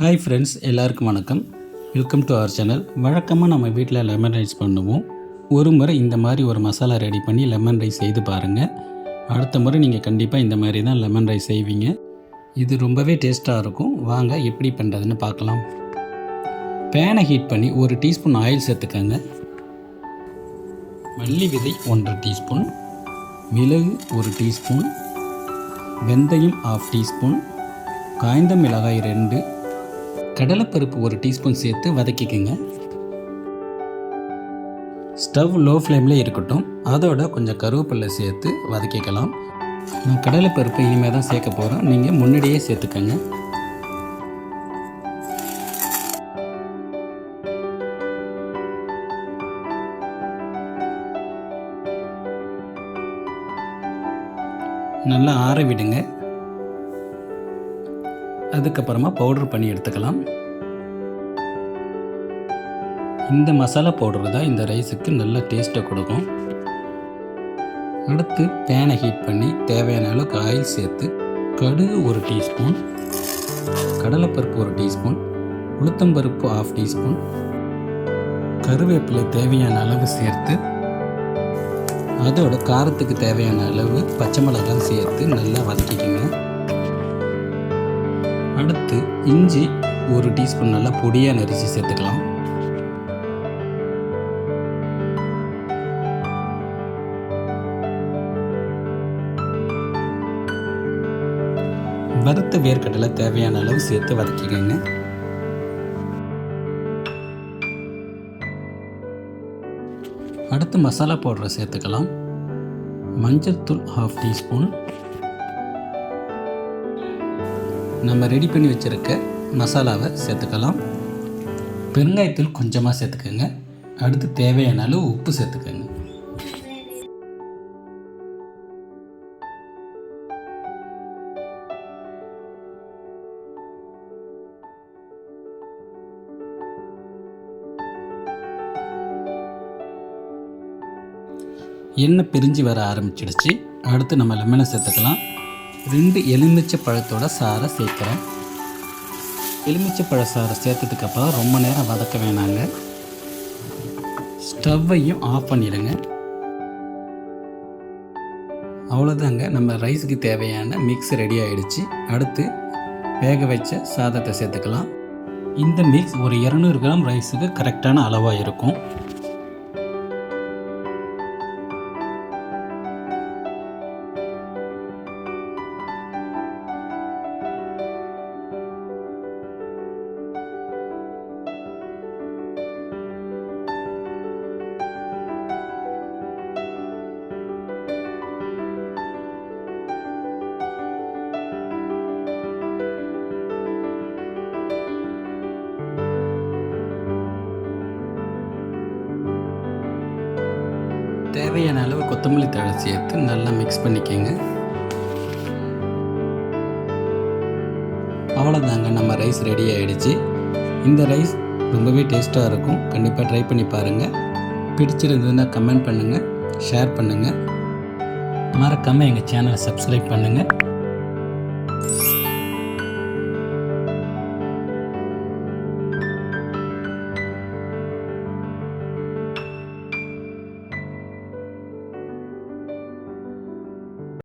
Hi friends எல்லாருக்கும் வணக்கம். Welcome to our channel வழக்கமாக நம்ம வீட்டில் லெமன் ரைஸ் பண்ணுவோம். ஒரு முறை இந்த மாதிரி ஒரு மசாலா ரெடி பண்ணி லெமன் ரைஸ் செய்து பாருங்கள் அடுத்த முறை நீங்கள் கண்டிப்பாக இந்த மாதிரி தான் லெமன் ரைஸ் செய்வீங்க. இது ரொம்பவே டேஸ்ட்டாக இருக்கும். வாங்க எப்படி பண்ணுறதுன்னு பார்க்கலாம். பேனை ஹீட் பண்ணி ஒரு டீஸ்பூன் ஆயில் சேர்த்துக்கோங்க. மல்லி விதை ஒன்றரை டீஸ்பூன் மிளகு ஒரு டீஸ்பூன் வெந்தயம் ஆஃப் டீஸ்பூன் காய்ந்த மிளகாய் ரெண்டு. கடலைப்பருப்பு ஒரு டீஸ்பூன் சேர்த்து வதக்கிக்கோங்க. ஸ்டவ் லோ ஃப்ளேமில் இருக்கட்டும். அதோட கொஞ்சம் கருவேப்பிலை சேர்த்து வதக்கிக்கலாம். நான் கடலைப்பருப்பு இனிமேல் தான் சேர்க்க போகிறோம் நீங்கள் முன்னாடியே சேர்த்துக்கோங்க. நல்லா ஆற விடுங்க. அதுக்கப்புறமா பவுடர் பண்ணி எடுத்துக்கலாம். இந்த மசாலா பவுடர் தான் இந்த ரைஸுக்கு நல்ல டேஸ்ட்டை கொடுக்கும். அடுத்து பேனை ஹீட் பண்ணி தேவையான அளவுக்கு ஆயில் சேர்த்து கடுகு ஒரு டீஸ்பூன் கடலைப்பருப்பு ஒரு டீஸ்பூன் உளுத்தம்பருப்பு ஆஃப் டீஸ்பூன் கருவேப்பிலை தேவையான அளவு சேர்த்து அதோட காரத்துக்கு தேவையான அளவு பச்சை மிளகாய் சேர்த்து நல்லா வதக்கிக்கோங்க. அடுத்து இஞ்சி ஒரு டீஸ்பூன் நல்லா பொடியாக நரிச்சு சேர்த்துக்கலாம். வறுத்த வேர்க்கடலை தேவையான அளவு சேர்த்து வதக்கிக்கங்க. அடுத்து மசாலா பவுடரை சேர்த்துக்கலாம். மஞ்சள் தூள் ஹாஃப் டீஸ்பூன். நம்ம ரெடி பண்ணி வச்சுருக்க மசாலாவை சேர்த்துக்கலாம். பெருங்காயத்தூள் கொஞ்சமாக சேர்த்துக்கோங்க. அடுத்து தேவையான அளவு உப்பு சேர்த்துக்கோங்க. எண்ணெய் பிரிஞ்சு வர ஆரம்பிச்சிடுச்சு. அடுத்து நம்ம லெமனை சேர்த்துக்கலாம். ரெண்டு எலுமிச்சை பழத்தோட சாரை சேர்க்குறேன். எலுமிச்சை பழ சாரை சேர்த்ததுக்கப்புறம் ரொம்ப நேரம் வதக்க வேணாங்க. ஸ்டவ்வையும் ஆஃப் பண்ணிடுங்க. அவ்வளோதாங்க நம்ம ரைஸுக்கு தேவையான மிக்ஸ் ரெடி ஆகிடுச்சு அடுத்து வேக வச்ச சாதத்தை சேர்த்துக்கலாம். இந்த மிக்ஸ் ஒரு இரநூறு கிராம் ரைஸுக்கு கரெக்டான அளவாக இருக்கும். தேவையான அளவு கொத்தமல்லி தழை சேர்த்து நல்லா மிக்ஸ் பண்ணிக்கோங்க. அவ்வளோதாங்க நம்ம ரைஸ் ரெடி ஆகிடுச்சு இந்த ரைஸ் ரொம்பவே டேஸ்ட்டாக இருக்கும். கண்டிப்பாக ட்ரை பண்ணி பாருங்கள் பிடிச்சிருந்ததுன்னா கமெண்ட் பண்ணுங்கள் ஷேர் பண்ணுங்கள் மறக்காமல் எங்கள் சேனலை சப்ஸ்கிரைப் பண்ணுங்கள்